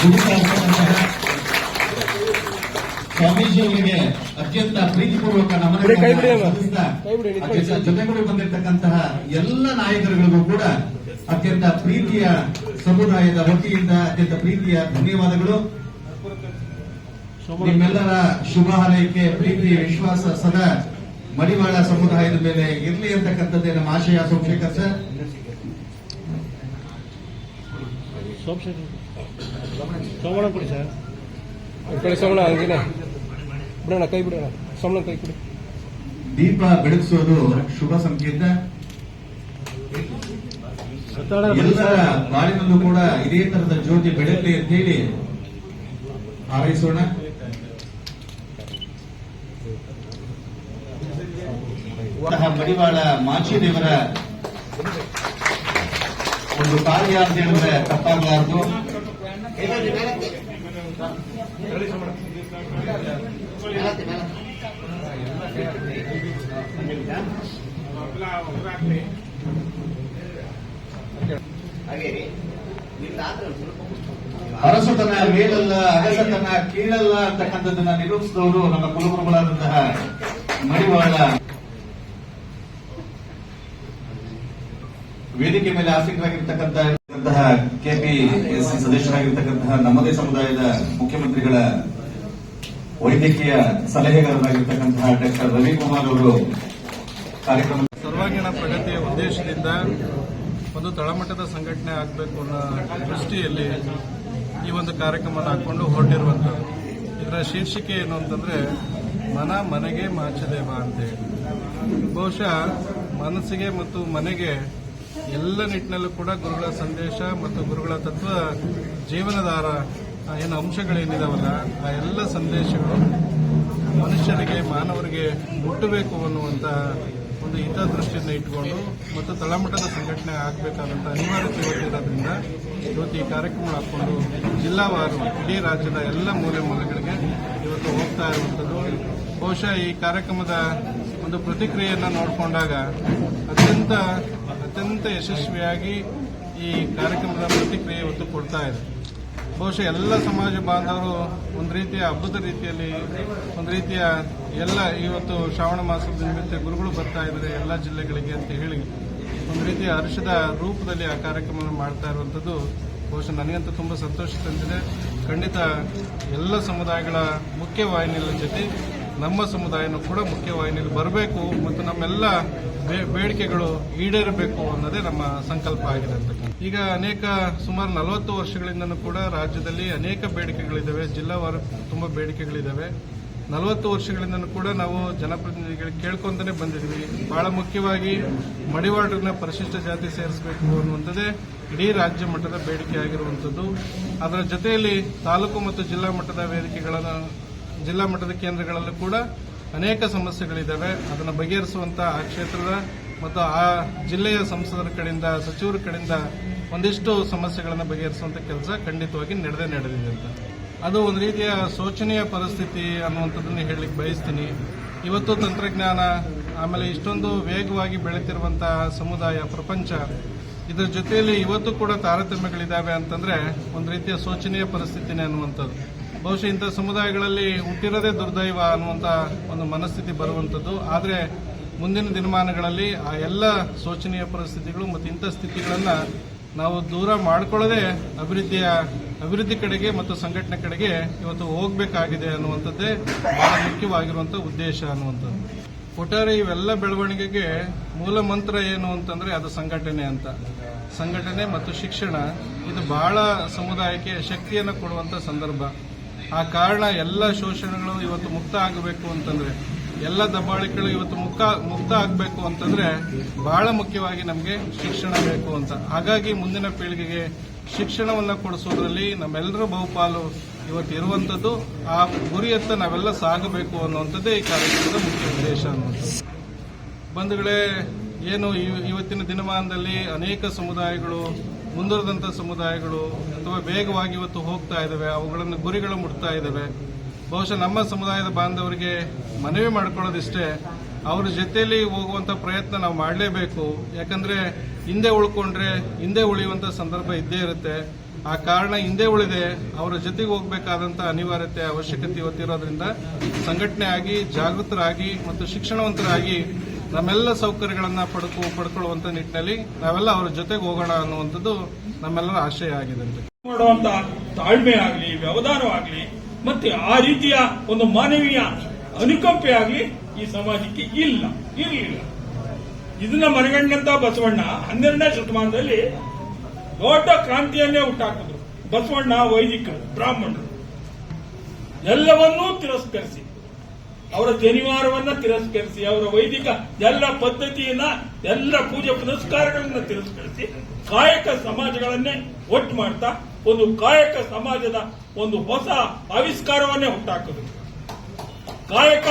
ದುಡಿತಾ ಇರ್ತಕ್ಕಂತಹ ಸ್ವಾಮೀಜಿ ಅವರಿಗೆ ಅತ್ಯಂತ ಪ್ರೀತಿಪೂರ್ವಕ. ನಮನ ಜೊತೆಗೂಡಿ ಬಂದಿರತಕ್ಕಂತಹ ಎಲ್ಲ ನಾಯಕರುಗಳಿಗೂ ಕೂಡ ಅತ್ಯಂತ ಪ್ರೀತಿಯ ಸಮುದಾಯದ ವತಿಯಿಂದ ಅತ್ಯಂತ ಪ್ರೀತಿಯ ಧನ್ಯವಾದಗಳು. ನಿಮ್ಮೆಲ್ಲರ ಶುಭ ಹಾರೈಕೆ ಪ್ರೀತಿ ವಿಶ್ವಾಸ ಸದಾ ಮಡಿವಾಳ ಸಮುದಾಯದ ಮೇಲೆ ಇರಲಿ ಅಂತಕ್ಕಂಥದ್ದೇ ನಮ್ಮ ಆಶಯ. ಸೋಮಶೇಖರ್ ಸರ್. ಕೊಡಿ ಸರ್ ಈ ಕಡೆ ಸೋಮಣ್ಣ ಹಂಗೇನೆ ಬಿಡೋಣ ಕೈ ಬಿಡೋಣ ಕೈ ಕೊಡಿ ದೀಪ ಬೆಳಗಿಸೋದು ಶುಭ ಸಂಕೇತ ಎಲ್ಲರ ಬಾಳಿನಲ್ಲೂ ಕೂಡ ಇದೇ ತರದ ಜ್ಯೋತಿ ಬೆಳಗಲಿ ಅಂತ ಹೇಳಿ ಹಾರೈಸೋಣ ಮಡಿವಾಳ ಮಾಚಿದೇವರ ಒಂದು ಕಾರ್ಯ ಅಂತ ಹೇಳಿದ್ರೆ ತಪ್ಪಾಗಲಾರದು ಅರಸುತನ ಮೇಲಲ್ಲ ಅಗಸತನ ಕೀಳಲ್ಲ ಅಂತಕ್ಕಂಥದ್ದನ್ನ ನಿರೂಪಿಸಿದವರು ನಮ್ಮ ಕುಲಗುರುಗಳಾದಂತಹ ಮಡಿವಾಳ. ವೇದಿಕೆ ಮೇಲೆ ಆಸಕ್ತರಾಗಿರ್ತಕ್ಕಂತಹ ಕೆಪಿಎಸ್ಸಿ ಸದಸ್ಯರಾಗಿರ್ತಕ್ಕಂತಹ ನಮ್ಮದೇ ಸಮುದಾಯದ ಮುಖ್ಯಮಂತ್ರಿಗಳ ವೈದ್ಯಕೀಯ ಸಲಹೆಗಾರರಾಗಿರ್ತಕ್ಕಂತಹ ಡಾಕ್ಟರ್ ರವಿಕುಮಾರ್ ಅವರು ಕಾರ್ಯಕ್ರಮ ಸರ್ವಾಂಗೀಣ ಪ್ರಗತಿಯ ಉದ್ದೇಶದಿಂದ ಒಂದು ತಳಮಟ್ಟದ ಸಂಘಟನೆ ಆಗಬೇಕು ಅನ್ನೋ ದೃಷ್ಟಿಯಲ್ಲಿ ಈ ಒಂದು ಕಾರ್ಯಕ್ರಮ ಹಾಕೊಂಡು ಹೊರಟಿರುವಂಥದ್ದು. ಇದರ ಶೀರ್ಷಿಕೆ ಏನು ಅಂತಂದ್ರೆ, ಮನ ಮನೆಗೆ ಮಾಚದೇವ ಅಂತೇಳಿ. ಬಹುಶಃ ಮನಸ್ಸಿಗೆ ಮತ್ತು ಮನೆಗೆ ಎಲ್ಲ ನಿಟ್ಟಿನಲ್ಲೂ ಕೂಡ ಗುರುಗಳ ಸಂದೇಶ ಮತ್ತು ಗುರುಗಳ ತತ್ವ ಜೀವನಧಾರ ಆ, ಏನು ಅಂಶಗಳೇನಿದಾವಲ್ಲ, ಆ ಎಲ್ಲ ಸಂದೇಶಗಳು ಮನುಷ್ಯರಿಗೆ ಮಾನವರಿಗೆ ಮುಟ್ಟಬೇಕು ಅನ್ನುವಂತಹ ಒಂದು ಹಿತದೃಷ್ಟಿಯನ್ನು ಇಟ್ಕೊಂಡು ಮತ್ತು ತಳಮಟ್ಟದ ಸಂಘಟನೆ ಆಗಬೇಕಾದಂಥ ಅನಿವಾರ್ಯತೆ ಇರೋದ್ರಿಂದ ಇವತ್ತು ಈ ಕಾರ್ಯಕ್ರಮ ಹಾಕೊಂಡು ಜಿಲ್ಲಾವಾರು ಇಡೀ ರಾಜ್ಯದ ಎಲ್ಲ ಮೂಲೆ ಮೂಲೆಗಳಿಗೆ ಇವತ್ತು ಹೋಗ್ತಾ ಇರುವಂಥದ್ದು. ಬಹುಶಃ ಈ ಕಾರ್ಯಕ್ರಮದ ಒಂದು ಪ್ರತಿಕ್ರಿಯೆಯನ್ನು ನೋಡಿಕೊಂಡಾಗ ಅತ್ಯಂತ ಅತ್ಯಂತ ಯಶಸ್ವಿಯಾಗಿ ಈ ಕಾರ್ಯಕ್ರಮದ ಪ್ರತಿಕ್ರಿಯೆ ಒತ್ತು ಕೊಡ್ತಾ ಇದೆ. ಬಹುಶಃ ಎಲ್ಲ ಸಮಾಜ ಬಾಂಧವರು ಒಂದು ರೀತಿಯ ಹಬ್ಬದ ರೀತಿಯಲ್ಲಿ, ಒಂದು ರೀತಿಯ ಎಲ್ಲ ಇವತ್ತು ಶ್ರಾವಣ ಮಾಸದ ನಿಮಿತ್ತ ಗುರುಗಳು ಬರ್ತಾ ಇದ್ದಾರೆ ಎಲ್ಲ ಜಿಲ್ಲೆಗಳಿಗೆ ಅಂತ ಹೇಳಿ, ಒಂದು ರೀತಿಯ ಹರ್ಷದ ರೂಪದಲ್ಲಿ ಆ ಕಾರ್ಯಕ್ರಮವನ್ನು ಮಾಡ್ತಾ ಇರುವಂಥದ್ದು ಬಹುಶಃ ನನಗಂತೂ ತುಂಬ ಸಂತೋಷ ತಂದಿದೆ. ಖಂಡಿತ ಎಲ್ಲ ಸಮುದಾಯಗಳ ಮುಖ್ಯವಾಹಿನಿಯ ಜೊತೆ ನಮ್ಮ ಸಮುದಾಯನೂ ಕೂಡ ಮುಖ್ಯವಾಹಿನಿಯಲ್ಲಿ ಬರಬೇಕು ಮತ್ತು ನಮ್ಮೆಲ್ಲ ಬೇಡಿಕೆಗಳು ಈಡೇರಬೇಕು ಅನ್ನೋದೇ ನಮ್ಮ ಸಂಕಲ್ಪ ಆಗಿದೆ ಅಂತಕ್ಕಂಥ ಈಗ ಅನೇಕ ಸುಮಾರು ನಲವತ್ತು ವರ್ಷಗಳಿಂದನೂ ಕೂಡ ರಾಜ್ಯದಲ್ಲಿ ಅನೇಕ ಬೇಡಿಕೆಗಳಿದ್ದಾವೆ. ಜಿಲ್ಲಾವಾರು ತುಂಬ ಬೇಡಿಕೆಗಳಿದ್ದಾವೆ. ನಲವತ್ತು ವರ್ಷಗಳಿಂದನೂ ಕೂಡ ನಾವು ಜನಪ್ರತಿನಿಧಿಗಳು ಕೇಳ್ಕೊಂತಾನೆ ಬಂದಿದ್ವಿ ಬಹಳ ಮುಖ್ಯವಾಗಿ ಮಡಿವಾಳರನ್ನ ಪರಿಶಿಷ್ಟ ಜಾತಿ ಸೇರಿಸಬೇಕು ಅನ್ನುವಂಥದ್ದೇ ಇಡೀ ರಾಜ್ಯ ಮಟ್ಟದ ಬೇಡಿಕೆ ಆಗಿರುವಂಥದ್ದು. ಅದರ ಜೊತೆಯಲ್ಲಿ ತಾಲೂಕು ಮತ್ತು ಜಿಲ್ಲಾ ಮಟ್ಟದ ವೇದಿಕೆಗಳನ್ನು ಜಿಲ್ಲಾ ಮಟ್ಟದ ಕೇಂದ್ರಗಳಲ್ಲೂ ಕೂಡ ಅನೇಕ ಸಮಸ್ಯೆಗಳಿದ್ದಾವೆ. ಅದನ್ನು ಬಗೆಹರಿಸುವಂತ ಆ ಕ್ಷೇತ್ರದ ಮತ್ತು ಆ ಜಿಲ್ಲೆಯ ಸಂಸದರ ಕಡೆಯಿಂದ, ಸಚಿವರ ಕಡೆಯಿಂದ ಒಂದಿಷ್ಟು ಸಮಸ್ಯೆಗಳನ್ನು ಬಗೆಹರಿಸುವಂತ ಕೆಲಸ ಖಂಡಿತವಾಗಿ ನಡೆದೇ ನಡೆದಿದೆ ಅಂತ. ಅದು ಒಂದು ರೀತಿಯ ಶೋಚನೀಯ ಪರಿಸ್ಥಿತಿ ಅನ್ನುವಂಥದ್ದನ್ನು ಹೇಳಲಿಕ್ಕೆ ಬಯಸ್ತೀನಿ. ಇವತ್ತು ತಂತ್ರಜ್ಞಾನ, ಆಮೇಲೆ ಇಷ್ಟೊಂದು ವೇಗವಾಗಿ ಬೆಳೆತಿರುವಂತಹ ಸಮುದಾಯ, ಪ್ರಪಂಚ, ಇದರ ಜೊತೆಯಲ್ಲಿ ಇವತ್ತು ಕೂಡ ತಾರತಮ್ಯಗಳಿದ್ದಾವೆ ಅಂತಂದ್ರೆ ಒಂದು ರೀತಿಯ ಶೋಚನೀಯ ಪರಿಸ್ಥಿತಿನೇ ಅನ್ನುವಂಥದ್ದು. ಬಹುಶಃ ಇಂಥ ಸಮುದಾಯಗಳಲ್ಲಿ ಹುಟ್ಟಿರೋದೇ ದುರ್ದೈವ ಅನ್ನುವಂಥ ಒಂದು ಮನಸ್ಥಿತಿ ಬರುವಂಥದ್ದು. ಆದರೆ ಮುಂದಿನ ದಿನಮಾನಗಳಲ್ಲಿ ಆ ಎಲ್ಲ ಶೋಚನೀಯ ಪರಿಸ್ಥಿತಿಗಳು ಮತ್ತು ಇಂಥ ಸ್ಥಿತಿಗಳನ್ನು ನಾವು ದೂರ ಮಾಡಿಕೊಳ್ಳದೆ ಅಭಿವೃದ್ಧಿಯ, ಅಭಿವೃದ್ಧಿ ಕಡೆಗೆ ಮತ್ತು ಸಂಘಟನೆ ಕಡೆಗೆ ಇವತ್ತು ಹೋಗಬೇಕಾಗಿದೆ ಅನ್ನುವಂಥದ್ದೇ ಬಹಳ ಮುಖ್ಯವಾಗಿರುವಂಥ ಉದ್ದೇಶ ಅನ್ನುವಂಥದ್ದು. ಒಟ್ಟಾರೆ ಇವೆಲ್ಲ ಬೆಳವಣಿಗೆಗೆ ಮೂಲ ಮಂತ್ರ ಏನು ಅಂತಂದರೆ ಅದು ಸಂಘಟನೆ ಅಂತ. ಸಂಘಟನೆ ಮತ್ತು ಶಿಕ್ಷಣ, ಇದು ಬಹಳ ಸಮುದಾಯಕ್ಕೆ ಶಕ್ತಿಯನ್ನು ಕೊಡುವಂಥ ಸಂದರ್ಭ. ಆ ಕಾರಣ ಎಲ್ಲ ಶೋಷಣೆಗಳು ಇವತ್ತು ಮುಕ್ತ ಆಗಬೇಕು ಅಂತಂದ್ರೆ, ಎಲ್ಲ ದಬ್ಬಾಳಿಕೆಗಳು ಇವತ್ತು ಮುಕ್ತ ಮುಕ್ತ ಆಗಬೇಕು ಅಂತಂದ್ರೆ ಬಹಳ ಮುಖ್ಯವಾಗಿ ನಮಗೆ ಶಿಕ್ಷಣ ಬೇಕು ಅಂತ. ಹಾಗಾಗಿ ಮುಂದಿನ ಪೀಳಿಗೆಗೆ ಶಿಕ್ಷಣವನ್ನು ಕೊಡಿಸೋದ್ರಲ್ಲಿ ನಮ್ಮೆಲ್ಲರ ಬಹುಪಾಲು ಇವತ್ತು ಇರುವಂತದ್ದು, ಆ ಗುರಿಯತ್ತ ನಾವೆಲ್ಲ ಸಾಗಬೇಕು ಅನ್ನುವಂಥದ್ದೇ ಈ ಕಾರ್ಯಕ್ರಮದ ಮುಖ್ಯ ಉದ್ದೇಶ ಅನ್ನುವಂಥದ್ದು. ಬಂಧುಗಳೇ, ಏನು ಇವ್- ಇವತ್ತಿನ ದಿನಮಾನದಲ್ಲಿ ಅನೇಕ ಸಮುದಾಯಗಳು ಮುಂದುವರೆದಂಥ ಸಮುದಾಯಗಳು ಅಥವಾ ವೇಗವಾಗಿ ಇವತ್ತು ಹೋಗ್ತಾ ಇದ್ದಾವೆ ಅವುಗಳನ್ನು ಗುರಿಗಳು ಮುಟ್ತಾ ಇದ್ದಾವೆ ಬಹುಶಃ ನಮ್ಮ ಸಮುದಾಯದ ಬಾಂಧವರಿಗೆ ಮನವಿ ಮಾಡ್ಕೊಳ್ಳೋದಿಷ್ಟೇ, ಅವರ ಜೊತೆಯಲ್ಲಿ ಹೋಗುವಂತ ಪ್ರಯತ್ನ ನಾವು ಮಾಡಲೇಬೇಕು. ಯಾಕಂದ್ರೆ ಹಿಂದೆ ಉಳ್ಕೊಂಡ್ರೆ ಹಿಂದೆ ಉಳಿಯುವಂತ ಸಂದರ್ಭ ಇದ್ದೇ ಇರುತ್ತೆ. ಆ ಕಾರಣ ಹಿಂದೆ ಉಳಿದೆ, ಅವರ ಜೊತೆಗೆ ಹೋಗಬೇಕಾದಂತ ಅನಿವಾರ್ಯತೆ, ಅವಶ್ಯಕತೆ ಇವತ್ತಿರೋದ್ರಿಂದ ಸಂಘಟನೆ ಆಗಿ ಜಾಗೃತರಾಗಿ ಮತ್ತು ಶಿಕ್ಷಣವಂತರಾಗಿ ನಮ್ಮೆಲ್ಲ ಸೌಕರ್ಯಗಳನ್ನ ಪಡ್ಕೊ, ಪಡ್ಕೊಳ್ಳುವಂತ ನಿಟ್ಟಿನಲ್ಲಿ ನಾವೆಲ್ಲ ಅವರ ಜೊತೆಗೆ ಹೋಗೋಣ ಅನ್ನುವಂಥದ್ದು ನಮ್ಮೆಲ್ಲರ ಆಶಯ ಆಗಿದೆ ಮಾಡುವಂತ ತಾಳ್ಮೆ ಆಗಲಿ, ವ್ಯವಧಾನವಾಗಲಿ, ಮತ್ತೆ ಆ ರೀತಿಯ ಒಂದು ಮಾನವೀಯ ಅನುಕಂಪೆ ಆಗಲಿ ಈ ಸಮಾಜಕ್ಕೆ ಇಲ್ಲ, ಇರಲಿಲ್ಲ. ಇದನ್ನ ಮನಗಂಡಂತ ಬಸವಣ್ಣ ಹನ್ನೆರಡನೇ ಶತಮಾನದಲ್ಲಿ ದೊಡ್ಡ ಕ್ರಾಂತಿಯನ್ನೇ ಹುಟ್ಟಾಕಿದ್ರು. ಬಸವಣ್ಣ ವೈದಿಕರು, ಬ್ರಾಹ್ಮಣರು. ಎಲ್ಲವನ್ನೂ ತಿರಸ್ಕರಿಸಿ. ಅವರ ಜನಿವಾರವನ್ನ ತಿರಸ್ಕರಿಸಿ, ಅವರ ವೈದಿಕ ಎಲ್ಲ ಪದ್ಧತಿಯನ್ನ, ಎಲ್ಲ ಪೂಜೆ ಪುನಸ್ಕಾರಗಳನ್ನ ತಿರಸ್ಕರಿಸಿ ಕಾಯಕ ಸಮಾಜಗಳನ್ನೇ ಒಟ್ಟು ಮಾಡ್ತಾ, ಒಂದು ಕಾಯಕ ಸಮಾಜದ ಒಂದು ಹೊಸ ಆವಿಷ್ಕಾರವನ್ನೇ ಹುಟ್ಟಾಕಿದ್ರು ಕಾಯಕ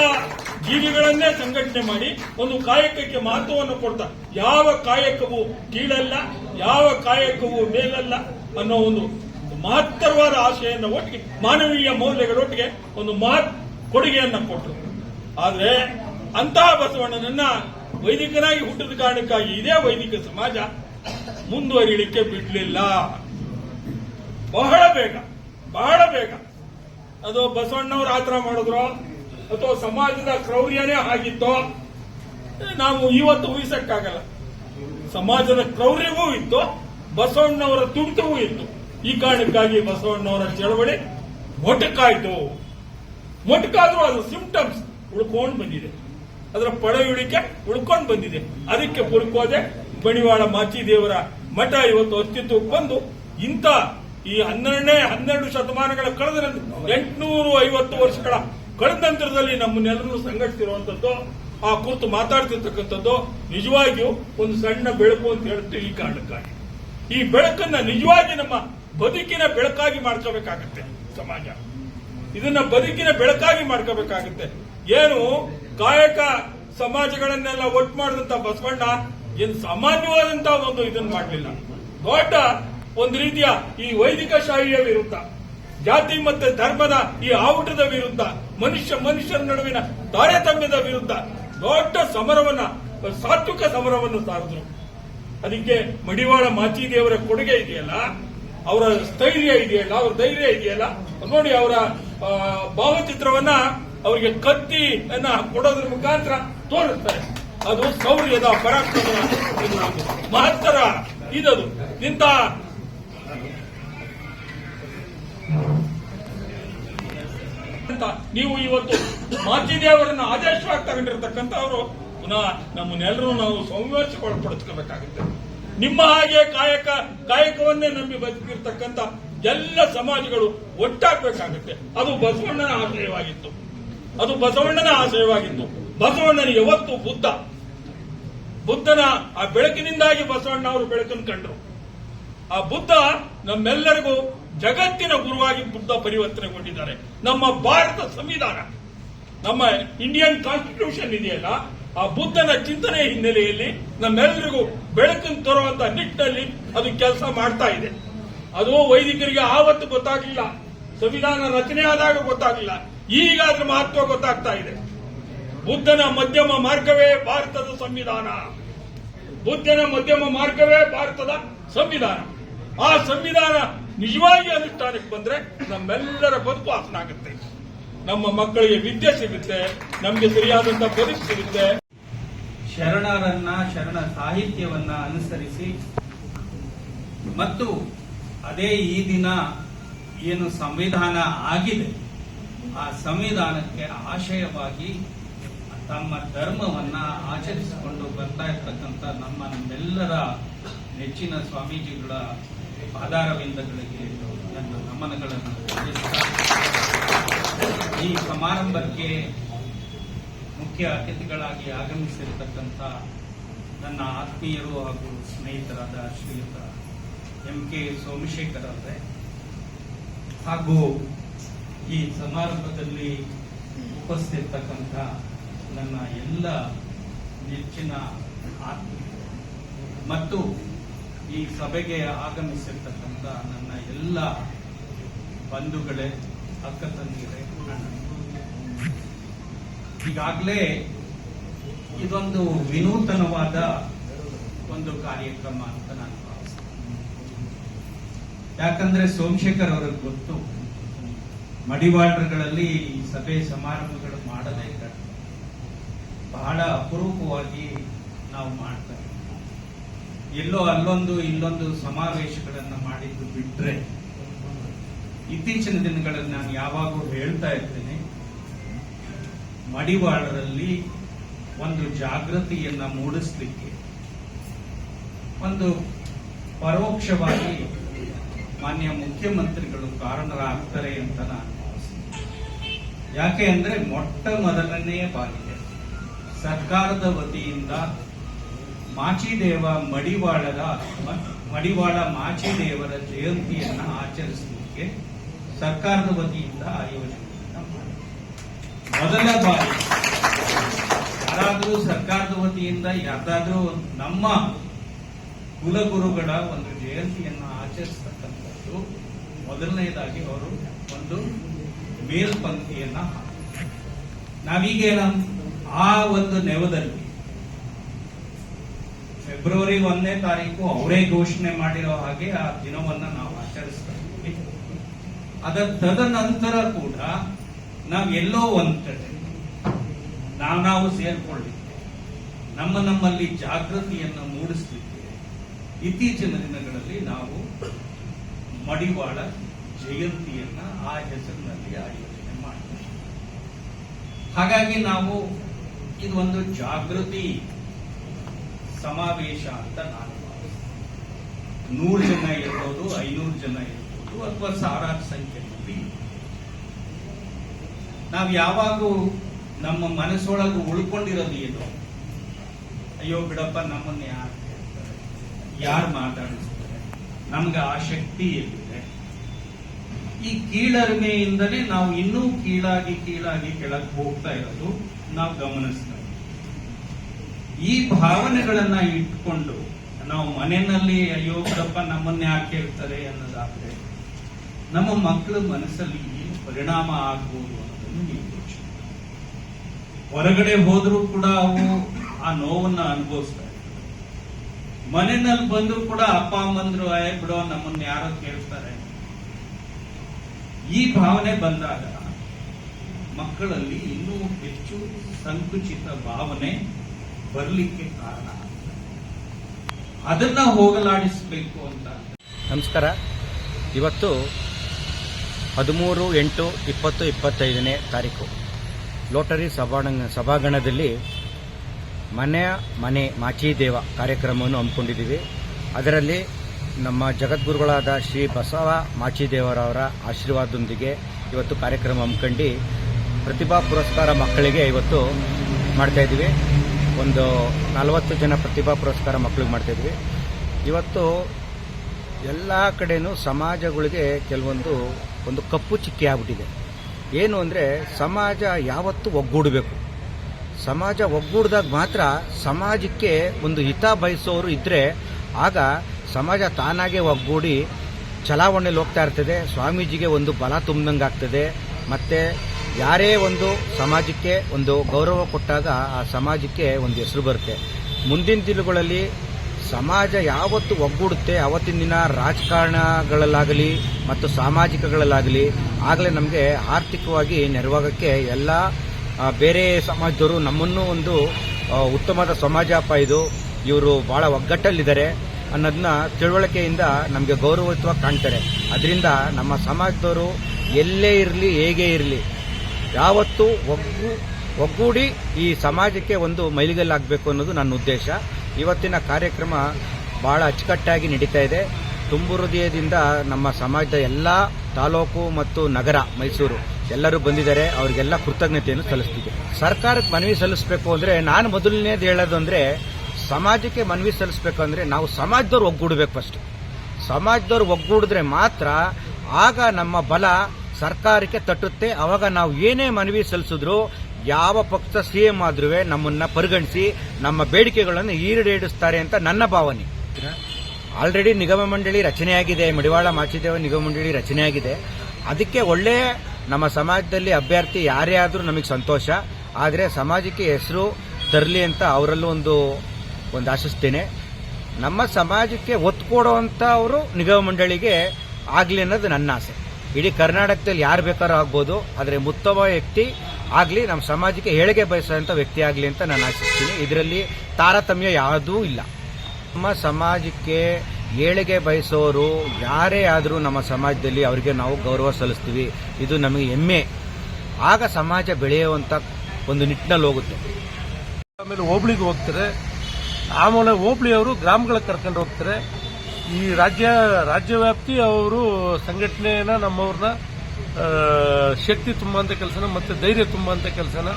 ಜೀವಿಗಳನ್ನೇ ಸಂಘಟನೆ ಮಾಡಿ, ಒಂದು ಕಾಯಕಕ್ಕೆ ಮಹತ್ವವನ್ನು ಕೊಡ್ತಾ, ಯಾವ ಕಾಯಕವೂ ಕೀಳಲ್ಲ, ಯಾವ ಕಾಯಕವೂ ಮೇಲಲ್ಲ ಅನ್ನೋ ಒಂದು ಮಹತ್ತರವಾದ ಆಶೆಯನ್ನು ಒಟ್ಟಿಗೆ ಮಾನವೀಯ ಮೌಲ್ಯಗಳೊಟ್ಟಿಗೆ ಒಂದು ಮಹತ್ ಕೊಡುಗೆಯನ್ನ ಕೊಟ್ಟರು. ಆದ್ರೆ ಅಂತಹ ಬಸವಣ್ಣನನ್ನ ವೈದಿಕನಾಗಿ ಹುಟ್ಟಿದ ಕಾರಣಕ್ಕಾಗಿ ಇದೇ ವೈದಿಕ ಸಮಾಜ ಮುಂದುವರಿಯಲಿಕ್ಕೆ ಬಿಡಲಿಲ್ಲ. ಬಹಳ ಬೇಗ ಬಹಳ ಬೇಗ. ಅದು ಬಸವಣ್ಣವ್ರ ಆತರ ಮಾಡಿದ್ರು, ಅಥವಾ ಸಮಾಜದ ಕ್ರೌರ್ಯನೇ ಆಗಿತ್ತೋ, ನಾವು ಇವತ್ತು ಊಹಿಸಕ್ಕಾಗಲ್ಲ. ಸಮಾಜದ ಕ್ರೌರ್ಯವೂ ಇತ್ತು, ಬಸವಣ್ಣವರ ತುಡಿತವೂ ಇತ್ತು. ಈ ಕಾರಣಕ್ಕಾಗಿ ಬಸವಣ್ಣವರ ಚಳವಳಿ ಮೊಟಕಾಯ್ತು. ಮೊಟಕಾದ್ರೂ ಅದು ಸಿಂಪ್ಟಮ್ಸ್ ಉಳ್ಕೊಂಡು ಬಂದಿದೆ. ಅದರ ಪಡೆಯುಳಿಕೆ ಉಳ್ಕೊಂಡು ಬಂದಿದೆ. ಅದಕ್ಕೆ ಪುರುಕೋದೆ ಬಣಿವಾಳ ಮಾಚಿದೇವರ ಮಠ ಇವತ್ತು ಅಸ್ತಿತ್ವಕ್ಕೆ ಬಂದು ಇಂಥ ಈ ಹನ್ನೆರಡನೇ ಹನ್ನೆರಡು ಶತಮಾನಗಳ ಕಳೆದ ಎಂಟುನೂರು ಐವತ್ತು ವರ್ಷಗಳ ಕಳೆದ ನಂತರದಲ್ಲಿ ನಮ್ಮನ್ನೆಲ್ಲರೂ ಸಂಘಟಿಸಿರುವಂತದ್ದು ಆ ಕುರಿತು ಮಾತಾಡ್ತಿರ್ತಕ್ಕಂಥದ್ದು ನಿಜವಾಗಿಯೂ ಒಂದು ಸಣ್ಣ ಬೆಳಕು ಅಂತ ಹೇಳ್ತೀವಿ ಈ ಕಾರಣಕ್ಕಾಗಿ. ಈ ಬೆಳಕನ್ನ ನಿಜವಾಗಿ ನಮ್ಮ ಬದುಕಿನ ಬೆಳಕಾಗಿ ಮಾಡ್ಕೋಬೇಕಾಗತ್ತೆ ಸಮಾಜ. ಇದನ್ನ ಬದುಕಿನ ಬೆಳಕಾಗಿ ಮಾಡ್ಕೋಬೇಕಾಗುತ್ತೆ. ಏನು ಕಾಯಕ ಸಮಾಜಗಳನ್ನೆಲ್ಲ ಒಟ್ಟು ಮಾಡಿದಂತ ಬಸವಣ್ಣ ಏನು ಸಾಮಾನ್ಯವಾದಂತ ಒಂದು ಇದನ್ನ ಮಾಡಲಿಲ್ಲ. ದೊಡ್ಡ ಒಂದು ರೀತಿಯ ಈ ವೈದಿಕ ಶಾಹಿಯ ವಿರುದ್ಧ, ಜಾತಿ ಮತ್ತೆ ಧರ್ಮದ ಈ ಆವುಟದ ವಿರುದ್ಧ, ಮನುಷ್ಯ ಮನುಷ್ಯರ ನಡುವಿನ ತಾರತಮ್ಯದ ವಿರುದ್ಧ ದೊಡ್ಡ ಸಮರವನ್ನ, ಸಾತ್ವಿಕ ಸಮರವನ್ನು ಸಾರಿದ್ರು. ಅದಕ್ಕೆ ಮಡಿವಾಳ ಮಾಚಿದೇವರ ಕೊಡುಗೆ ಇದೆಯಲ್ಲ, ಅವರ ಸ್ಥೈರ್ಯ ಇದೆಯಲ್ಲ, ಅವರ ಧೈರ್ಯ ಇದೆಯಲ್ಲ. ನೋಡಿ ಅವರ ಭಾವಚಿತ್ರವನ್ನ ಅವರಿಗೆ ಕತ್ತಿ ಅನ್ನ ಕೊಡೋದ್ರ ಮುಖಾಂತರ ತೋರಿಸ್ತಾರೆ. ಅದು ಶೌರ್ಯದ ಪರಾಕ್ರಮದ ಇದು ಮಹತ್ತರ ಇದದು. ನಿಂತ ನೀವು ಇವತ್ತು ಮಾಚಿದೇವರನ್ನ ಆದೇಶವಾಗಿ ತಗೊಂಡಿರ್ತಕ್ಕಂಥ ಅವರು ಪುನಃ ನಮ್ಮನ್ನೆಲ್ಲರೂ ನಾವು ಸಂವರ್ಷಗೊಳಪಡಿಸ್ಕೋಬೇಕಾಗುತ್ತೆ ನಿಮ್ಮ ಹಾಗೆ ಕಾಯಕ, ಕಾಯಕವನ್ನೇ ನಂಬಿ ಬದುಕಿರ್ತಕ್ಕಂಥ ಎಲ್ಲ ಸಮಾಜಗಳು ಒಟ್ಟಾಗಬೇಕಾಗುತ್ತೆ. ಅದು ಬಸವಣ್ಣನ ಆಶಯವಾಗಿತ್ತು ಅದು ಬಸವಣ್ಣನ ಆಶಯವಾಗಿತ್ತು. ಬಸವಣ್ಣನ ಯಾವತ್ತು ಬುದ್ಧ? ಬುದ್ಧನ ಆ ಬೆಳಕಿನಿಂದಾಗಿ ಬಸವಣ್ಣ ಅವರು ಬೆಳಕನ್ನು ಕಂಡರು. ಆ ಬುದ್ಧ ನಮ್ಮೆಲ್ಲರಿಗೂ ಜಗತ್ತಿನ ಗುರುವಾಗಿ ಬುದ್ಧ ಪರಿವರ್ತನೆಗೊಂಡಿದ್ದಾರೆ. ನಮ್ಮ ಭಾರತ ಸಂವಿಧಾನ, ನಮ್ಮ ಇಂಡಿಯನ್ ಕಾನ್ಸ್ಟಿಟ್ಯೂಷನ್ ಇದೆಯಲ್ಲ, ಆ ಬುದ್ಧನ ಚಿಂತನೆ ಹಿನ್ನೆಲೆಯಲ್ಲಿ ನಮ್ಮೆಲ್ಲರಿಗೂ ಬೆಳಕನ್ನು ತರುವಂತ ನಿಟ್ಟಿನಲ್ಲಿ ಅದು ಕೆಲಸ ಮಾಡ್ತಾ ಇದೆ. ಅದು ವೈದಿಕರಿಗೆ ಆವತ್ತು ಗೊತ್ತಾಗಲಿಲ್ಲ. ಸಂವಿಧಾನ ರಚನೆ ಆದಾಗ ಗೊತ್ತಾಗಲಿಲ್ಲ. ಈಗ ಅದ್ರ ಮಹತ್ವ ಗೊತ್ತಾಗ್ತಾ ಇದೆ. ಬುದ್ಧನ ಮಧ್ಯಮ ಮಾರ್ಗವೇ ಭಾರತದ ಸಂವಿಧಾನ. ಬುದ್ಧನ ಮಧ್ಯಮ ಮಾರ್ಗವೇ ಭಾರತದ ಸಂವಿಧಾನ. ಆ ಸಂವಿಧಾನ ನಿಜವಾಗಿ ಅನುಷ್ಠಾನಕ್ಕೆ ಬಂದ್ರೆ ನಮ್ಮೆಲ್ಲರ ಬದುಕು ಹಸನಾಗುತ್ತೆ ನಮ್ಮ ಮಕ್ಕಳಿಗೆ ವಿದ್ಯೆ ಸಿಗುತ್ತೆ, ನಮಗೆ ಸರಿಯಾದಂತ ಬದುಕು ಸಿಗುತ್ತೆ. ಶರಣರನ್ನ, ಶರಣ ಸಾಹಿತ್ಯವನ್ನ ಅನುಸರಿಸಿ ಮತ್ತು ಅದೇ ಈ ದಿನ ಏನು ಸಂವಿಧಾನ ಆಗಿದೆ. ಆ ಸಂವಿಧಾನಕ್ಕೆ ಆಶಯವಾಗಿ ತಮ್ಮ ಧರ್ಮವನ್ನ ಆಚರಿಸಿಕೊಂಡು ಬರ್ತಾ ಇರ್ತಕ್ಕಂಥ ನಮ್ಮ ನಮ್ಮೆಲ್ಲರ ನೆಚ್ಚಿನ ಸ್ವಾಮೀಜಿಗಳ ಆಧಾರವಿಂದಗಳಿಗೆ ನನ್ನ ನಮನಗಳನ್ನು ಈ ಸಮಾರಂಭಕ್ಕೆ ಮುಖ್ಯ ಅತಿಥಿಗಳಾಗಿ ಆಗಮಿಸಿರ್ತಕ್ಕಂಥ ನನ್ನ ಆತ್ಮೀಯರು ಹಾಗೂ ಸ್ನೇಹಿತರಾದ ಶ್ರೀಯುತ ಎಂ ಕೆ ಸೋಮಶೇಖರ್ ಅವರೇ ಹಾಗೂ ಈ ಸಮಾರಂಭದಲ್ಲಿ ಉಪಸ್ಥಿತಕ್ಕಂಥ ನನ್ನ ಎಲ್ಲ ನೆಚ್ಚಿನ ಮತ್ತು ಈ ಸಭೆಗೆ ಆಗಮಿಸಿರ್ತಕ್ಕಂಥ ನನ್ನ ಎಲ್ಲ ಬಂಧುಗಳೇ, ಅಕ್ಕ ತಂದಿರೇ ಈಗಾಗಲೇ ಇದೊಂದು ವಿನೂತನವಾದ ಒಂದು ಕಾರ್ಯಕ್ರಮ ಅಂತ ನಾನು ಭಾವಿಸ್ತೇನೆ. ಯಾಕಂದ್ರೆ ಸೋಮಶೇಖರ್ ಅವ್ರಿಗೆ ಗೊತ್ತು ಮಡಿವಾಳರುಗಳಲ್ಲಿ ಸಭೆ ಸಮಾರಂಭಗಳು ಮಾಡದೇ ಬಹಳ ಅಪರೂಪವಾಗಿ ನಾವು ಮಾಡ್ತೇವೆ ಎಲ್ಲೋ ಅಲ್ಲೊಂದು ಇಲ್ಲೊಂದು ಸಮಾವೇಶಗಳನ್ನ ಮಾಡಿದ್ದು ಬಿಟ್ರೆ ಇತ್ತೀಚಿನ ದಿನಗಳಲ್ಲಿ ನಾನು ಯಾವಾಗೂ ಹೇಳ್ತಾ ಇರ್ತೇನೆ, ಮಡಿವಾಳರಲ್ಲಿ ಒಂದು ಜಾಗೃತಿಯನ್ನ ಮೂಡಿಸ್ಲಿಕ್ಕೆ ಒಂದು ಪರೋಕ್ಷವಾಗಿ ಮಾನ್ಯ ಮುಖ್ಯಮಂತ್ರಿಗಳು ಕಾರಣರಾಗ್ತಾರೆ ಅಂತ ನಾನು. ಯಾಕೆ ಅಂದ್ರೆ ಮೊಟ್ಟ ಮೊದಲನೆಯ ಬಾರಿಗೆ ಸರ್ಕಾರದ ವತಿಯಿಂದ ಮಾಚಿದೇವ ಮಡಿವಾಳರ ಮ- ಮಡಿವಾಳ ಮಾಚಿದೇವರ ಜಯಂತಿಯನ್ನ ಆಚರಿಸಲಿಕ್ಕೆ ಸರ್ಕಾರದ ವತಿಯಿಂದ ಆಯೋಜನೆ. ಮೊದಲ ಬಾರಿ ಯಾರಾದರೂ ಸರ್ಕಾರದ ವತಿಯಿಂದ ಯಾರ್ದಾದ್ರೂ ನಮ್ಮ ಕುಲಗುರುಗಳ ಒಂದು ಜಯಂತಿಯನ್ನ ಆಚರಿಸ್ತಕ್ಕಂಥದ್ದು ಮೊದಲನೇದಾಗಿ ಅವರು ಒಂದು ಮೇಲ್ಪಂಕ್ತಿಯನ್ನ ನಾವೀಗೇನ ನಾವೀಗ ಆ ಒಂದು ನೆವದಲ್ಲಿ ಫೆಬ್ರವರಿ ಒಂದನೇ ತಾರೀಕು ಅವರೇ ಘೋಷಣೆ ಮಾಡಿರೋ ಹಾಗೆ ಆ ದಿನವನ್ನ ನಾವು ಆಚರಿಸ್ತಾ ಇದ್ದೀವಿ. ಅದರ ತದನಂತರ ಕೂಡ ನಾವು ಎಲ್ಲೋ ಒಂದ್ ಕಡೆ ನಾವು ನಾವು ನಮ್ಮ ನಮ್ಮಲ್ಲಿ ಜಾಗೃತಿಯನ್ನು ಮೂಡಿಸ್ತಿದ್ದೆ ಇತ್ತೀಚಿನ ದಿನಗಳಲ್ಲಿ ನಾವು ಮಡಿವಾಳ ಜಯಂತಿಯನ್ನ ಆ ಹೆಸರಿನಲ್ಲಿ ಆಯೋಜನೆ ಮಾಡ್ತೀವಿ ಹಾಗಾಗಿ ನಾವು ಇದು ಒಂದು ಜಾಗೃತಿ ಸಮಾವೇಶ ಅಂತ ನಾನು. ನೂರು ಜನ ಇರ್ಬೋದು, ಐನೂರು ಜನ ಇರ್ಬೋದು, ಅಥವಾ ಸಾವಿರಾರು ಸಂಖ್ಯೆಯಲ್ಲಿ. ನಾವು ಯಾವಾಗೂ ನಮ್ಮ ಮನಸ್ಸೊಳಗೆ ಉಳ್ಕೊಂಡಿರೋದು ಏನು? ಅಯ್ಯೋ ಬಿಡಪ್ಪ, ನಮ್ಮನ್ನ ಯಾರು ಯಾರು ಮಾತಾಡಿಸ್ತಾರೆ? ನಮ್ಗೆ ಆ ಶಕ್ತಿ ಎಲ್ಲಿದೆ ಈ ಕೀಳರಿಮೆಯಿಂದಲೇ ನಾವು ಇನ್ನೂ ಕೀಳಾಗಿ ಕೀಳಾಗಿ ಕೆಳಗೆ ಹೋಗ್ತಾ ಇರೋದು ನಾವು ಗಮನಿಸ್ತಾ. ಈ ಭಾವನೆಗಳನ್ನ ಇಟ್ಕೊಂಡು ನಾವು ಮನೆಯಲ್ಲಿ, ಅಯ್ಯೋ ನಮ್ಮನ್ನ ಯಾಕೆ ಕೇಳ್ತಾರೆ? ಅನ್ನೋದಾದ್ರೆ ನಮ್ಮ ಮಕ್ಕಳ ಮನಸ್ಸಲ್ಲಿ ಏನು ಪರಿಣಾಮ ಆಗ್ಬೋದು ಅನ್ನೋದನ್ನು ನೀವು ಯೋಚನೆ ಹೊರಗಡೆ ಹೋದ್ರೂ ಕೂಡ ಅವು ಆ ನೋವನ್ನ ಅನುಭವಿಸ್ತಾ ಮನೆಯಲ್ಲಿ ಬಂದ್ರು ಕೂಡ ಅಪ್ಪ ಅಮ್ಮಂದ್ರು ಅಯ್ಯ ಬಿಡೋ, ನಮ್ಮನ್ನ ಯಾರೋ ಕೇಳ್ತಾರೆ. ಈ ಭಾವನೆ ಬಂದಾಗ ಮಕ್ಕಳಲ್ಲಿ ಇನ್ನೂ ಹೆಚ್ಚು ಸಂಕುಚಿತ ಭಾವನೆ ಬರಲಿಕ್ಕೆ ಕಾರಣ ಅದನ್ನ ಹೋಗಲಾಡಿಸಬೇಕು ಅಂತ. ನಮಸ್ಕಾರ. ಇವತ್ತು ಹದಿಮೂರು ಎಂಟು ಇಪ್ಪತ್ತು ಇಪ್ಪತ್ತೈದನೇ ತಾರೀಕು. ಲೋಟರಿ ಸಭಾಂಗ ಸಭಾಂಗಣದಲ್ಲಿ ಮನೆಯ ಮನೆ ಮಾಚಿದೇವ ಕಾರ್ಯಕ್ರಮವನ್ನು ಹಮ್ಮಿಕೊಂಡಿದ್ದೀವಿ. ಅದರಲ್ಲಿ ನಮ್ಮ ಜಗದ್ಗುರುಗಳಾದ ಶ್ರೀ ಬಸವ ಮಾಚಿದೇವರವರ ಆಶೀರ್ವಾದದೊಂದಿಗೆ ಇವತ್ತು ಕಾರ್ಯಕ್ರಮ ಹಮ್ಮಿಕೊಂಡು ಪ್ರತಿಭಾ ಪುರಸ್ಕಾರ ಮಕ್ಕಳಿಗೆ ಇವತ್ತು ಮಾಡ್ತಾ ಇದ್ದೀವಿ. ಒಂದು ನಲವತ್ತು ಜನ ಪ್ರತಿಭಾ ಪುರಸ್ಕಾರ ಮಕ್ಕಳಿಗೆ ಮಾಡ್ತಾ ಇದ್ವಿ ಇವತ್ತು ಎಲ್ಲ ಕಡೆಯೂ ಸಮಾಜಗಳಿಗೆ ಕೆಲವೊಂದು ಒಂದು ಕಪ್ಪು ಚಿಕ್ಕಿ ಆಗ್ಬಿಟ್ಟಿದೆ. ಏನು ಅಂದರೆ ಸಮಾಜ ಯಾವತ್ತೂ ಒಗ್ಗೂಡಬೇಕು. ಸಮಾಜ ಒಗ್ಗೂಡಿದಾಗ ಮಾತ್ರ ಸಮಾಜಕ್ಕೆ ಒಂದು ಹಿತ ಬಯಸೋರು ಇದ್ದರೆ ಆಗ ಸಮಾಜ ತಾನಾಗೆ ಒಗ್ಗೂಡಿ ಚಲಾವಣೆಯಲ್ಲಿ ಹೋಗ್ತಾ ಇರ್ತದೆ. ಸ್ವಾಮೀಜಿಗೆ ಒಂದು ಬಲ ತುಂಬ್ದಂಗೆ ಆಗ್ತದೆ ಮತ್ತು ಯಾರೇ ಒಂದು ಸಮಾಜಕ್ಕೆ ಒಂದು ಗೌರವ ಕೊಟ್ಟಾಗ ಆ ಸಮಾಜಕ್ಕೆ ಒಂದು ಹೆಸರು ಬರುತ್ತೆ. ಮುಂದಿನ ದಿನಗಳಲ್ಲಿ ಸಮಾಜ ಯಾವತ್ತು ಒಗ್ಗೂಡುತ್ತೆ, ಅವತ್ತಿನ ದಿನ ರಾಜಕಾರಣಗಳಲ್ಲಾಗಲಿ ಮತ್ತು ಸಾಮಾಜಿಕಗಳಲ್ಲಾಗಲಿ, ಆಗಲೇ ನಮಗೆ ಆರ್ಥಿಕವಾಗಿ ನೆರವಾಗಕ್ಕೆ ಎಲ್ಲ ಬೇರೆ ಸಮಾಜದವರು ನಮ್ಮನ್ನು ಒಂದು ಉತ್ತಮವಾದ ಸಮಾಜಪ್ಪ ಇದು. ಇವರು ಬಹಳ ಒಗ್ಗಟ್ಟಲ್ಲಿದ್ದಾರೆ. ಅನ್ನೋದನ್ನ ತಿಳುವಳಿಕೆಯಿಂದ ನಮಗೆ ಗೌರವಯುತವಾಗಿ ಕಾಣ್ತಾರೆ. ಅದರಿಂದ ನಮ್ಮ ಸಮಾಜದವರು ಎಲ್ಲೇ ಇರಲಿ, ಹೇಗೆ ಇರಲಿ, ಯಾವತ್ತೂ ಒಗ್ಗು, ಒಗ್ಗೂಡಿ ಈ ಸಮಾಜಕ್ಕೆ ಒಂದು ಮೈಲಿಗಲ್ಲಾಗಬೇಕು ಅನ್ನೋದು ನನ್ನ ಉದ್ದೇಶ. ಇವತ್ತಿನ ಕಾರ್ಯಕ್ರಮ ಬಹಳ ಅಚ್ಚುಕಟ್ಟಾಗಿ ನಡೀತಾ ಇದೆ. ತುಂಬು ಹೃದಯದಿಂದ ನಮ್ಮ ಸಮಾಜದ ಎಲ್ಲ ತಾಲೂಕು ಮತ್ತು ನಗರ, ಮೈಸೂರು, ಎಲ್ಲರೂ ಬಂದಿದ್ದಾರೆ. ಅವರಿಗೆಲ್ಲ ಕೃತಜ್ಞತೆಯನ್ನು ಸಲ್ಲಿಸ್ತಿದ್ದೆ. ಸರ್ಕಾರಕ್ಕೆ ಮನವಿ ಸಲ್ಲಿಸಬೇಕು ಅಂದರೆ ನಾನು ಮೊದಲನೇದು ಹೇಳೋದು ಅಂದರೆ ಸಮಾಜಕ್ಕೆ ಮನವಿ ಸಲ್ಲಿಸ್ಬೇಕಂದ್ರೆ ನಾವು ಸಮಾಜದವ್ರು ಒಗ್ಗೂಡಬೇಕು ಫಸ್ಟ್ ಸಮಾಜದವ್ರು ಒಗ್ಗೂಡಿದ್ರೆ ಮಾತ್ರ ಆಗ ನಮ್ಮ ಬಲ ಸರ್ಕಾರಕ್ಕೆ ತಟ್ಟುತ್ತೆ. ಅವಾಗ ನಾವು ಏನೇ ಮನವಿ ಸಲ್ಲಿಸಿದ್ರು ಯಾವ ಪಕ್ಷ ಸಿ ಎಂ ಆದ್ರೂ ನಮ್ಮನ್ನ ಪರಿಗಣಿಸಿ ನಮ್ಮ ಬೇಡಿಕೆಗಳನ್ನು ಈಡೇರಿಸ್ತಾರೆ ಅಂತ ನನ್ನ ಭಾವನೆ. ಆಲ್ರೆಡಿ ನಿಗಮ ಮಂಡಳಿ ರಚನೆಯಾಗಿದೆ. ಮಡಿವಾಳ ಮಾಚಿದೇವ ನಿಗಮ ಮಂಡಳಿ ರಚನೆಯಾಗಿದೆ. ಅದಕ್ಕೆ ಒಳ್ಳೆ ನಮ್ಮ ಸಮಾಜದಲ್ಲಿ ಅಭ್ಯರ್ಥಿ ಯಾರೇ ಆದರೂ ನಮಗೆ ಸಂತೋಷ. ಆದರೆ ಸಮಾಜಕ್ಕೆ ಹೆಸರು ತರಲಿ ಅಂತ ಅವರಲ್ಲೂ ಒಂದು ಒಂದು ಆಶಿಸ್ತೇನೆ. ನಮ್ಮ ಸಮಾಜಕ್ಕೆ ಒತ್ತು ಕೊಡುವಂಥ ಅವರು ನಿಗಮ ಮಂಡಳಿಗೆ ಆಗಲಿ ಅನ್ನೋದು ನನ್ನ ಆಸೆ. ಇಡೀ ಕರ್ನಾಟಕದಲ್ಲಿ ಯಾರು ಬೇಕಾದ್ರೂ ಆಗ್ಬೋದು, ಆದರೆ ಉತ್ತಮ ವ್ಯಕ್ತಿ ಆಗಲಿ ನಮ್ಮ ಸಮಾಜಕ್ಕೆ ಹೇಳಿಗೆ ಬಯಸುವಂಥ ವ್ಯಕ್ತಿ ಆಗಲಿ ಅಂತ ನಾನು ಆಶಿಸ್ತೀನಿ. ಇದರಲ್ಲಿ ತಾರತಮ್ಯ ಯಾವುದೂ ಇಲ್ಲ. ನಮ್ಮ ಸಮಾಜಕ್ಕೆ ಏಳಿಗೆ ಬಯಸೋರು ಯಾರೇ ಆದರೂ ನಮ್ಮ ಸಮಾಜದಲ್ಲಿ ಅವರಿಗೆ ನಾವು ಗೌರವ ಸಲ್ಲಿಸ್ತೀವಿ. ಇದು ನಮಗೆ ಹೆಮ್ಮೆ. ಆಗ ಸಮಾಜ ಬೆಳೆಯುವಂಥ ಒಂದು ನಿಟ್ಟಿನಲ್ಲಿ ಹೋಗುತ್ತೆ. ಆಮೇಲೆ ಹೋಬಳಿಗೆ ಹೋಗ್ತಾರೆ. ಆಮೇಲೆ ಹೋಬಳಿಯವರು ಗ್ರಾಮಗಳಿಗೆ ಕರ್ಕೊಂಡು ಹೋಗ್ತಾರೆ. ಈ ರಾಜ್ಯ ರಾಜ್ಯವ್ಯಾಪ್ತಿ ಅವರು ಸಂಘಟನೆಯನ್ನ ನಮ್ಮವ್ರನ್ನ ಶಕ್ತಿ ತುಂಬುವಂತ ಕೆಲಸನ ಮತ್ತೆ ಧೈರ್ಯ ತುಂಬುವಂತ ಕೆಲಸನ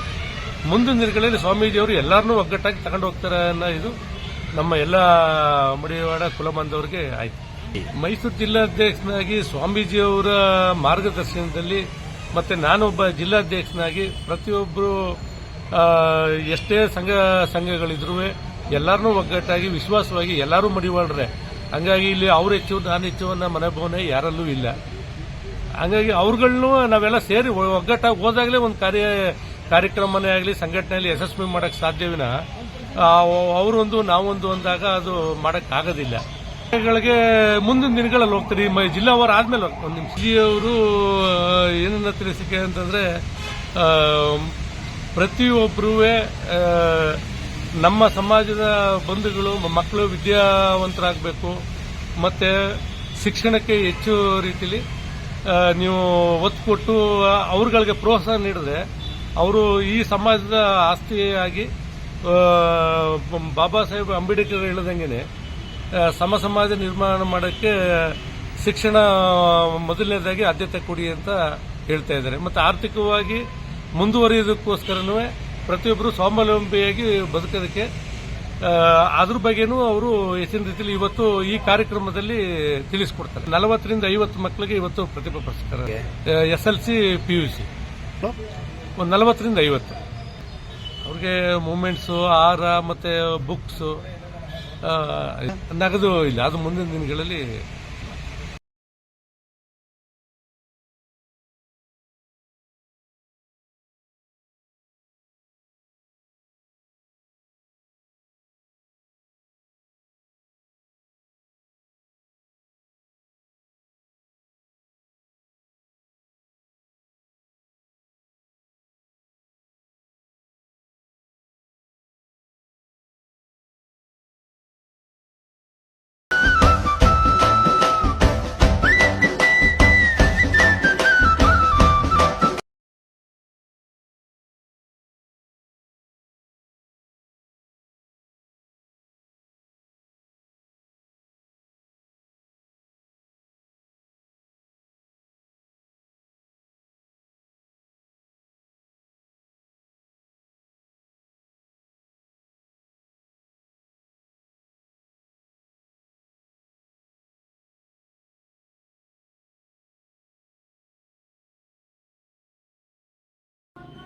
ಮುಂದಿನ ದಿನಗಳಲ್ಲಿ ಸ್ವಾಮೀಜಿಯವರು ಎಲ್ಲರನ್ನೂ ಒಗ್ಗಟ್ಟಾಗಿ ತಗೊಂಡು ಹೋಗ್ತಾರೆ ಅನ್ನೋ ಇದು ನಮ್ಮ ಎಲ್ಲ ಮಡಿವಾಡ ಕುಲಬಂಧವರಿಗೆ ಆಯ್ತು. ಮೈಸೂರು ಜಿಲ್ಲಾಧ್ಯಕ್ಷನಾಗಿ ಸ್ವಾಮೀಜಿಯವರ ಮಾರ್ಗದರ್ಶನದಲ್ಲಿ ಮತ್ತೆ ನಾನೊಬ್ಬ ಜಿಲ್ಲಾಧ್ಯಕ್ಷನಾಗಿ ಪ್ರತಿಯೊಬ್ಬರು ಎಷ್ಟೇ ಸಂಘ ಸಂಘಗಳಿದ್ರು ಎಲ್ಲರನ್ನೂ ಒಗ್ಗಟ್ಟಾಗಿ, ವಿಶ್ವಾಸವಾಗಿ ಎಲ್ಲರೂ ಮಡಿವಾಳ್ರೆ. ಹಂಗಾಗಿ ಇಲ್ಲಿ ಅವ್ರ ಹೆಚ್ಚು, ನಾನು ಹೆಚ್ಚು ಅನ್ನೋ ಮನೋಭಾವನೆ ಯಾರಲ್ಲೂ ಇಲ್ಲ. ಹಂಗಾಗಿ ಅವ್ರುಗಳ್ನು ನಾವೆಲ್ಲ ಸೇರಿ ಒಗ್ಗಟ್ಟಾಗಿ ಹೋದಾಗಲೇ ಒಂದು ಕಾರ್ಯ, ಕಾರ್ಯಕ್ರಮನೇ ಆಗಲಿ ಸಂಘಟನೆಯಲ್ಲಿ ಯಶಸ್ವಿ ಮಾಡೋಕ್ಕೆ ಸಾಧ್ಯವಿನ ಅವರೊಂದು, ನಾವೊಂದು ಅಂದಾಗ ಅದು ಮಾಡೋಕ್ಕಾಗೋದಿಲ್ಲ ಗಳಿಗೆ ಮುಂದಿನ ದಿನಗಳಲ್ಲಿ ಹೋಗ್ತಾರೆ ಈ ಜಿಲ್ಲಾವಾರ ಆದ್ಮೇಲೆ ಒಂದು ನಿಮಿಷ. ಅವರು ಏನನ್ನ ತಿಳಿಸಿಕೆ ಅಂತಂದ್ರೆ ಪ್ರತಿಯೊಬ್ಬರೂ ನಮ್ಮ ಸಮಾಜದ ಬಂಧುಗಳು ಮಕ್ಕಳು ವಿದ್ಯಾವಂತರಾಗಬೇಕು, ಮತ್ತೆ ಶಿಕ್ಷಣಕ್ಕೆ ಹೆಚ್ಚು ರೀತಿಯಲ್ಲಿ ನೀವು ಒತ್ತು ಕೊಟ್ಟು ಅವ್ರಗಳಿಗೆ ಪ್ರೋತ್ಸಾಹ ನೀಡಿದ್ರೆ ಅವರು ಈ ಸಮಾಜದ ಆಸ್ತಿಯಾಗಿ ಬಾಬಾ ಸಾಹೇಬ್ ಅಂಬೇಡ್ಕರ್ ಹೇಳ್ದಂಗೆ ಸಮ ಸಮಾಜ ನಿರ್ಮಾಣ ಮಾಡೋಕ್ಕೆ ಶಿಕ್ಷಣ ಮೊದಲನೇದಾಗಿ ಆದ್ಯತೆ ಕೊಡಿ ಅಂತ ಹೇಳ್ತಾ ಇದ್ದಾರೆ. ಮತ್ತು ಆರ್ಥಿಕವಾಗಿ ಮುಂದುವರಿಯೋದಕ್ಕೋಸ್ಕರನೂ ಪ್ರತಿಯೊಬ್ಬರು ಸ್ವಾವಲಂಬಿಯಾಗಿ ಬದುಕೋದಕ್ಕೆ ಅದ್ರ ಬಗ್ಗೆನೂ ಅವರು ಹೆಚ್ಚಿನ ರೀತಿಯಲ್ಲಿ ಇವತ್ತು ಈ ಕಾರ್ಯಕ್ರಮದಲ್ಲಿ ತಿಳಿಸ್ಕೊಡ್ತಾರೆ. ನಲವತ್ತರಿಂದ ಐವತ್ತು ಮಕ್ಕಳಿಗೆ ಇವತ್ತು ಪ್ರತಿಭಾ ಪುರಸ್ಕಾರ S L C P U C. ಒಂದು ನಲವತ್ತರಿಂದ ಐವತ್ತು. ಅವ್ರಿಗೆ ಮೂಮೆಂಟ್ಸು ಆಹಾರ ಮತ್ತೆ ಬುಕ್ಸು ನಗದು ಇಲ್ಲ ಅದು ಮುಂದಿನ ದಿನಗಳಲ್ಲಿ